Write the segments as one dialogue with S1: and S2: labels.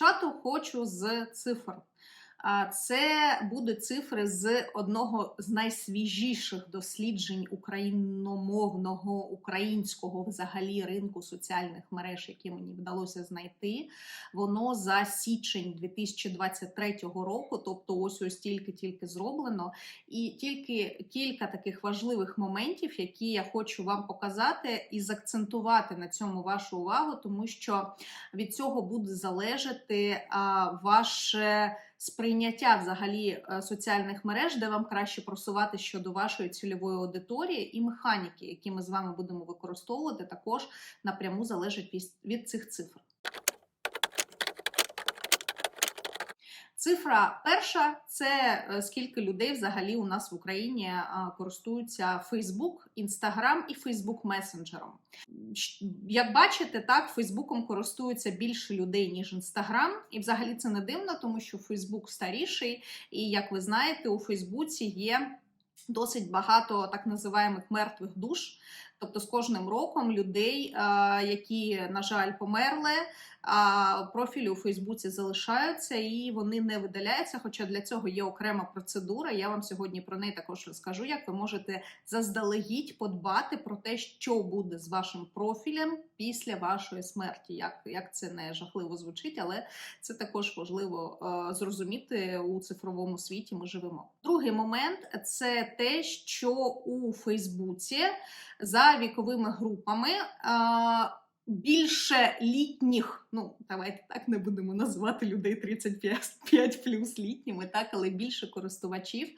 S1: Почати хочу з цифр. Це будуть цифри з одного з найсвіжіших досліджень україномовного українського взагалі ринку соціальних мереж, які мені вдалося знайти. Воно за січень 2023 року, тобто ось ось тільки-тільки зроблено. І тільки кілька таких важливих моментів, які я хочу вам показати і закцентувати на цьому вашу увагу, тому що від цього буде залежати ваше сприйняття взагалі е, соціальних мереж, де вам краще просувати щодо вашої цільової аудиторії, і механіки, які ми з вами будемо використовувати, також напряму залежать від, від цих цифр. Цифра перша це е, скільки людей взагалі у нас в Україні е, користуються Facebook, Instagram і Facebook месенджером. Як бачите, так Фейсбуком користуються більше людей, ніж Instagram. І взагалі це не дивно, тому що Facebook старіший, і як ви знаєте, у Фейсбуці є досить багато так називаємих мертвих душ. Тобто з кожним роком людей, е, які, на жаль, померли, профілі у Фейсбуці залишаються і вони не видаляються. Хоча для цього є окрема процедура. Я вам сьогодні про неї також розкажу, як ви можете заздалегідь подбати про те, що буде з вашим профілем після вашої смерті. Як, як це не жахливо звучить, але це також важливо е, зрозуміти у цифровому світі. Ми живемо. Другий момент це те, що у Фейсбуці за віковими групами. е, Більше літніх, ну давайте так не будемо називати людей 35 плюс літніми, так, але більше користувачів,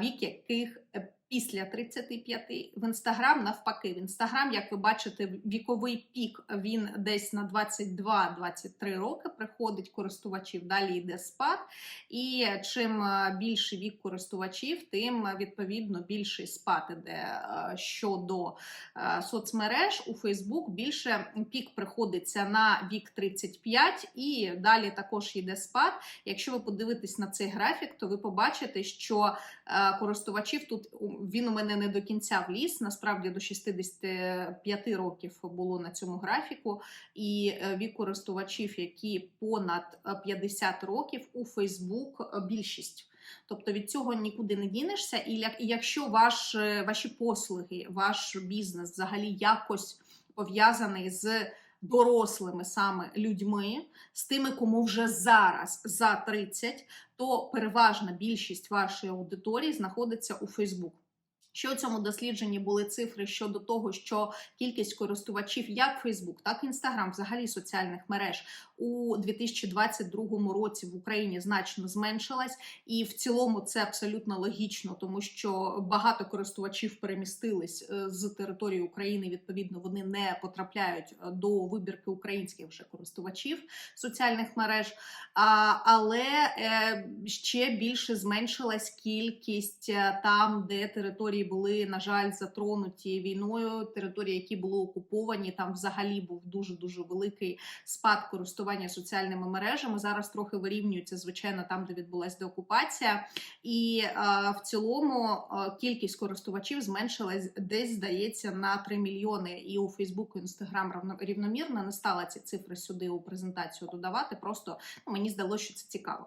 S1: вік яких е, після 35. В інстаграм навпаки. В інстаграм, як ви бачите, віковий пік він десь на 22-23 роки приходить користувачів. Далі йде спад. І чим е, більший вік користувачів, тим е, відповідно більший спад іде щодо соцмереж у Facebook більше пік приходиться на вік 35 і далі також йде спад. Якщо ви подивитесь на цей графік, то ви побачите, що е, користувачів тут він у мене не до кінця вліз. Насправді до 65 років було на цьому графіку. І е, вік користувачів, які понад е, 50 років у е, більшість. Тобто від цього нікуди не дінешся. І якщо ваш, е, ваші послуги, ваш бізнес взагалі якось пов'язаний з дорослими саме людьми, з тими, кому вже зараз за 30, то переважна більшість вашої аудиторії знаходиться у Facebook. Що у цьому дослідженні були цифри щодо того, що кількість користувачів як Facebook, так і Instagram, взагалі соціальних мереж у 2022 році в Україні значно зменшилась, і в цілому це абсолютно логічно, тому що багато користувачів перемістились е, з території України. Відповідно, вони не потрапляють е, до вибірки українських вже користувачів соціальних мереж. Але е, ще більше зменшилась кількість там, де території були, на жаль, затронуті війною. Території, які були окуповані, там взагалі був дуже дуже великий спад користування соціальними мережами. Зараз трохи вирівнюється, звичайно, там, де відбулася деокупація. І е, в цілому е, кількість користувачів зменшилась десь, здається, на 3 мільйони. І у Фейсбуку, Інстаграм рівномірно не стала ці цифри сюди у презентацію додавати. Просто ну, мені здалося, що це цікаво.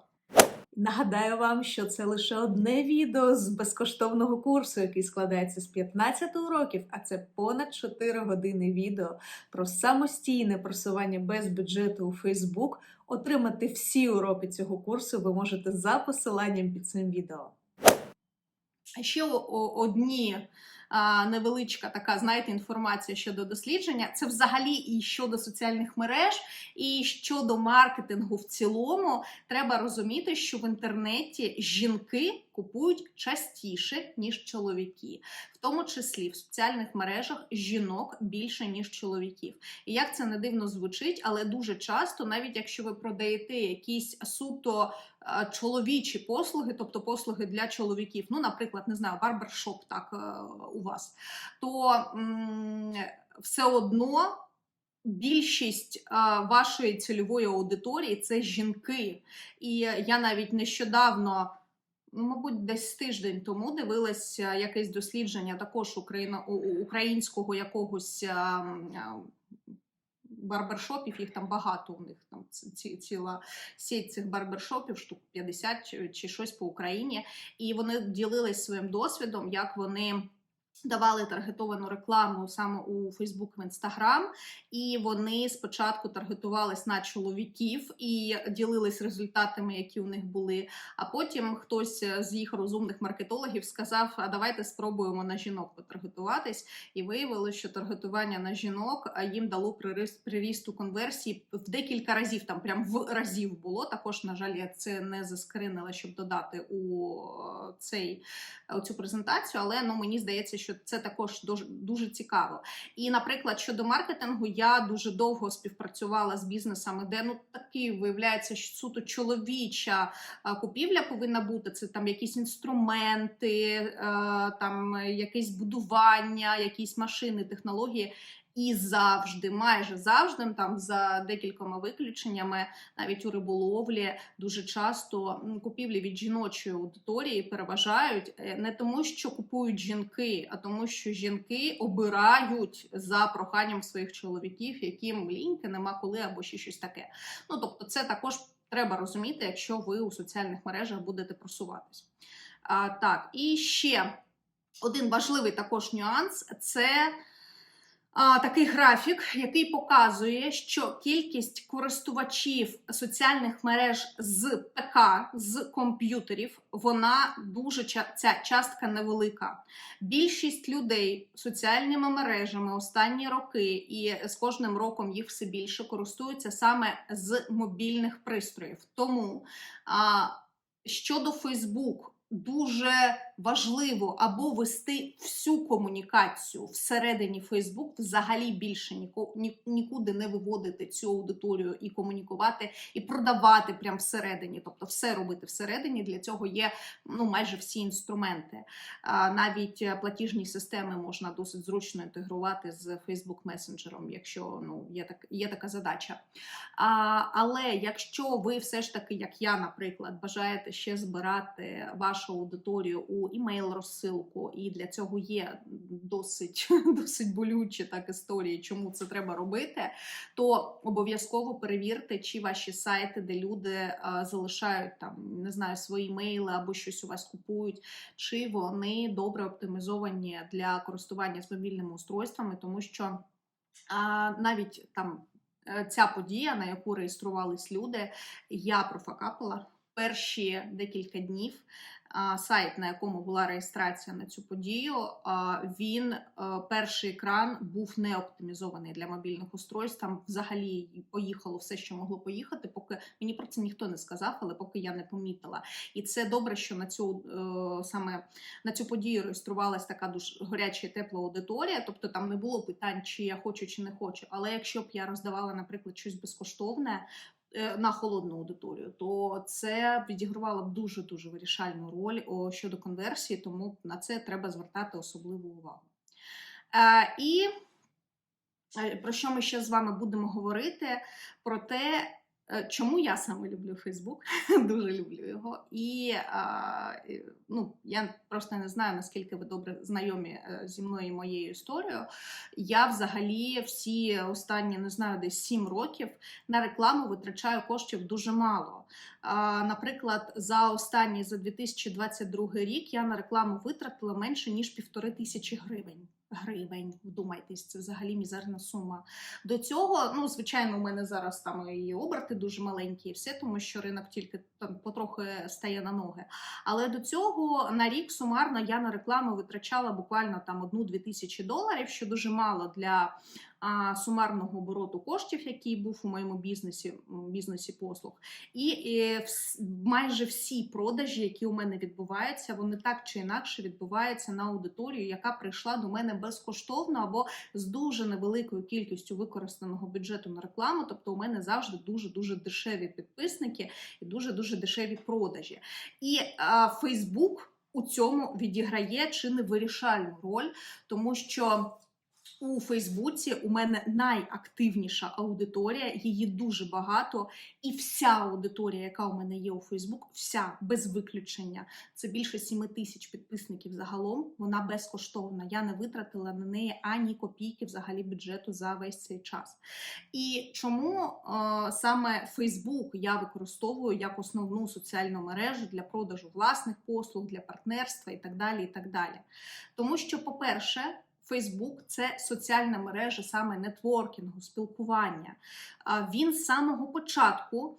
S1: Нагадаю вам, що це лише одне відео з безкоштовного курсу, який складається з 15 уроків, а це понад 4 години відео про самостійне просування без бюджету у Facebook. Отримати всі уроки цього курсу ви можете за посиланням під цим відео. А Ще одні невеличка така, знаєте, інформація щодо дослідження. Це взагалі і щодо соціальних мереж, і щодо маркетингу в цілому. Треба розуміти, що в інтернеті жінки купують частіше, ніж чоловіки, в тому числі в соціальних мережах жінок більше, ніж чоловіків. І як це не дивно звучить, але дуже часто, навіть якщо ви продаєте якісь суто чоловічі послуги, тобто послуги для чоловіків, ну, наприклад, не знаю, барбершоп так е, у вас, то все одно. Більшість е, вашої цільової аудиторії це жінки. І я навіть нещодавно, ну, мабуть, десь тиждень тому дивилася якесь дослідження також україно, українського якогось. е, е, барбершопів, їх там багато у них там ці- ці- ціла сеть цих барбершопів, штук 50 чи, чи щось по Україні. І вони ділились своїм досвідом, як вони. Давали таргетовану рекламу саме у Facebook в Instagram, і вони спочатку таргетувались на чоловіків і ділились результатами, які у них були. А потім хтось з їх розумних маркетологів сказав: А давайте спробуємо на жінок потаргетуватись. І виявилося, що таргетування на жінок їм дало приріст, прирісту конверсії в декілька разів. Там прям в разів було. Також, на жаль, я це не заскринила, щоб додати у е, цей у цю презентацію. Але ну мені здається, що це також дуже, дуже цікаво. І, наприклад, щодо маркетингу, я дуже довго співпрацювала з бізнесами, де ну такі виявляється, що суто чоловіча купівля повинна бути. Це там якісь інструменти, е, там якесь будування, якісь машини, технології. І завжди, майже завжди, там за декількома виключеннями, навіть у риболовлі, дуже часто купівлі від жіночої аудиторії переважають е, не тому, що купують жінки, а тому, що жінки обирають за проханням своїх чоловіків, яким ліньки нема коли або ще щось таке. Ну тобто, це також треба розуміти, якщо ви у соціальних мережах будете просуватись. А, так, і ще один важливий також нюанс це такий графік, який показує, що кількість користувачів соціальних мереж з ПК, з комп'ютерів, вона дуже ця частка невелика. Більшість людей соціальними мережами останні роки, і з кожним роком їх все більше користуються саме з мобільних пристроїв. Тому а, щодо Facebook, дуже важливо або вести всю комунікацію всередині Facebook, взагалі більше нікуди не виводити цю аудиторію і комунікувати, і продавати прямо всередині, тобто все робити всередині. Для цього є ну майже всі інструменти. Навіть платіжні системи можна досить зручно інтегрувати з Facebook месенджером, якщо ну є так є така задача. А, але якщо ви все ж таки, як я, наприклад, бажаєте ще збирати вашу аудиторію у імейл розсилку, і для цього є досить, досить болючі так історії, чому це треба робити, то обов'язково перевірте, чи ваші сайти, де люди а, залишають там не знаю свої мейли або щось у вас купують, чи вони добре оптимізовані для користування з мобільними устройствами, тому що а, навіть там е, ця подія, на яку реєструвались люди, я профакапила перші декілька днів. Сайт, на якому була реєстрація на цю подію, він е, перший екран був не оптимізований для мобільних устройств. Там взагалі поїхало все, що могло поїхати. Поки мені про це ніхто не сказав, але поки я не помітила. І це добре, що на цю е, саме на цю подію реєструвалась така дуже гаряча і тепла аудиторія. Тобто там не було питань, чи я хочу, чи не хочу. Але якщо б я роздавала, наприклад, щось безкоштовне. Е, На холодну аудиторію, то це відігравало б дуже дуже вирішальну роль щодо конверсії, тому на це треба звертати особливу увагу. Е, і е, про що ми ще з вами будемо говорити? Про те, чому я саме люблю Фейсбук, дуже люблю його. І ну, я просто не знаю, наскільки ви добре знайомі е, зі мною і моєю історією. Я взагалі всі останні, не знаю, десь 7 років на рекламу витрачаю коштів дуже мало. Наприклад, за останній за 2022 рік я на рекламу витратила менше ніж півтори тисячі гривень. Гривень, вдумайтесь, це взагалі мізерна сума. До цього, ну звичайно, у мене зараз там і оберти дуже маленькі, і все, тому що ринок тільки там потрохи стає на ноги. Але до цього на рік сумарно я на рекламу витрачала буквально там одну-дві тисячі доларів, що дуже мало для сумарного обороту коштів, який був у моєму бізнесі, бізнесі послуг. І, майже всі продажі, які у мене відбуваються, вони так чи інакше відбуваються на аудиторію, яка прийшла до мене безкоштовно або з дуже невеликою кількістю використаного бюджету на рекламу. Тобто, у мене завжди дуже дуже дешеві підписники і дуже дуже дешеві продажі. І Facebook у цьому відіграє чи не вирішальну роль, тому що. У Фейсбуці у мене найактивніша аудиторія, її дуже багато, і вся аудиторія, яка у мене є у Фейсбук, вся без виключення. Це більше 7 тисяч підписників загалом. Вона безкоштовна. Я не витратила на неї ані копійки взагалі бюджету за весь цей час. І чому е, саме Фейсбук я використовую як основну соціальну мережу для продажу власних послуг, для партнерства і так далі. і так далі. Тому що, по-перше, Фейсбук це соціальна мережа саме нетворкінгу, спілкування. Він з самого початку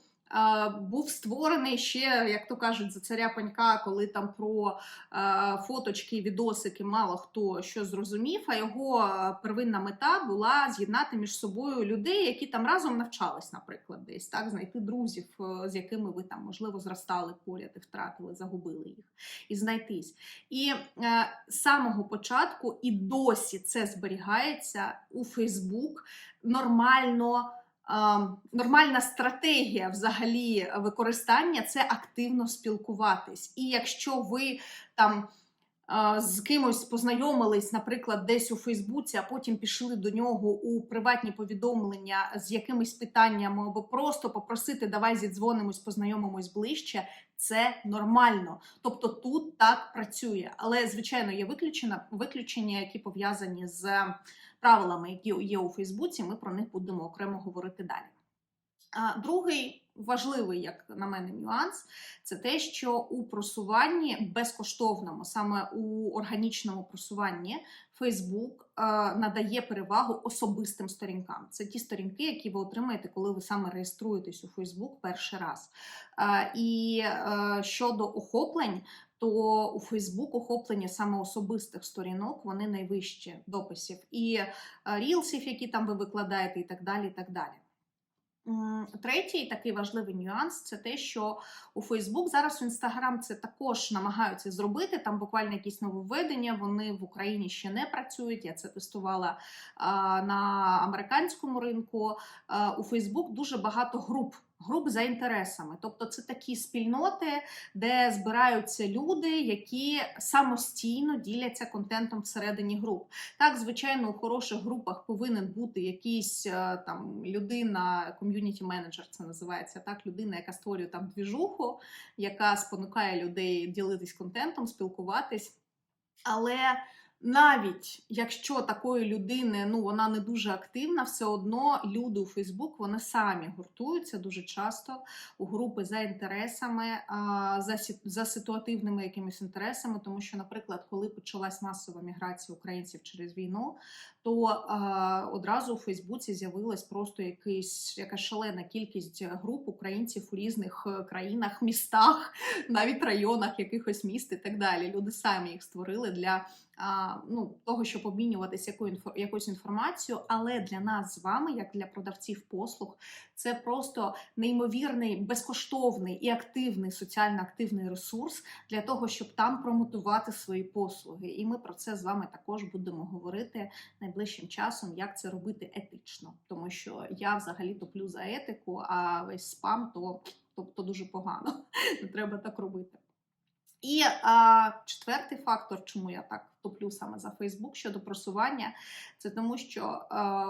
S1: був створений ще, як то кажуть, за царя панька, коли там про а, фоточки, відосики мало хто що зрозумів. А його первинна мета була з'єднати між собою людей, які там разом навчались, наприклад, десь так знайти друзів, е, з якими ви там можливо зростали поряд і втратили, загубили їх, і знайтись. І е, з самого початку і досі це зберігається у Фейсбук нормально. Нормальна стратегія взагалі використання це активно спілкуватись. І якщо ви там з кимось познайомились, наприклад, десь у Фейсбуці, а потім пішли до нього у приватні повідомлення з якимись питаннями, або просто попросити давай зідзвонимось, познайомимось ближче. Це нормально, тобто тут так працює. Але звичайно є виключення, виключення, які пов'язані з правилами, які є у Фейсбуці. Ми про них будемо окремо говорити далі. Другий важливий, як на мене, нюанс це те, що у просуванні безкоштовному, саме у органічному просуванні, Фейсбук надає перевагу особистим сторінкам. Це ті сторінки, які ви отримаєте, коли ви саме реєструєтесь у Фейсбук перший раз. І щодо охоплень. То у Фейсбук охоплення саме особистих сторінок вони найвищі дописів і е, рілсів, які там ви викладаєте, і так далі. і так далі. Третій такий важливий нюанс це те, що у Фейсбук зараз у Інстаграм це також намагаються зробити. Там буквально якісь нововведення. Вони в Україні ще не працюють. Я це тестувала на американському ринку. А, у Фейсбук дуже багато груп. Груп за інтересами, тобто це такі спільноти, де збираються люди, які самостійно діляться контентом всередині груп. Так, звичайно, у хороших групах повинен бути якийсь е, там людина, ком'юніті менеджер це називається так. Людина, яка створює там двіжуху, яка спонукає людей ділитись контентом, спілкуватись. Але навіть якщо такої людини ну вона не дуже активна, все одно люди у Фейсбук вони самі гуртуються дуже часто у групи за інтересами, за за ситуативними якимись інтересами. Тому що, наприклад, коли почалась масова міграція українців через війну, то одразу у Фейсбуці з'явилась просто якийсь якась шалена кількість груп українців у різних е, країнах, містах, навіть районах якихось міст і так далі. Люди самі їх створили для ну, того, щоб обмінюватися якою якоюсь інформацією, але для нас з вами, як для продавців послуг, це просто неймовірний, безкоштовний і активний соціально активний ресурс для того, щоб там промотувати свої послуги. І ми про це з вами також будемо говорити найближчим часом, як це робити етично, тому що я взагалі топлю за етику, а весь спам то, то, то дуже погано. Не треба так робити. І а, четвертий фактор, чому я так топлю саме за Фейсбук щодо просування, це тому, що а,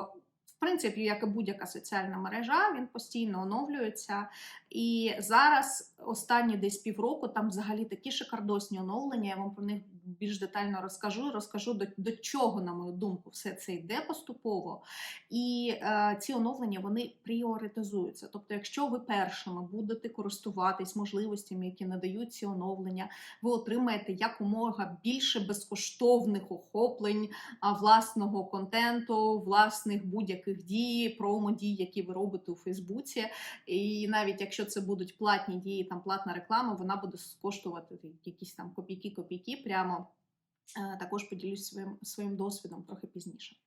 S1: в принципі, як і будь-яка соціальна мережа, він постійно оновлюється. І зараз останні десь півроку там взагалі такі шикардосні оновлення. Я вам про них більш детально розкажу. Розкажу до, до чого, на мою думку, все це йде поступово. І е, ці оновлення вони пріоритизуються. Тобто, якщо ви першими будете користуватись можливостями, які надають ці оновлення, ви отримаєте якомога більше безкоштовних охоплень а, власного контенту, власних будь-яких дій, промо-дій, які ви робите у Фейсбуці. І навіть якщо це будуть платні дії, там платна реклама, вона буде коштувати якісь там копійки-копійки. Прямо також поділюсь своїм своїм досвідом трохи пізніше.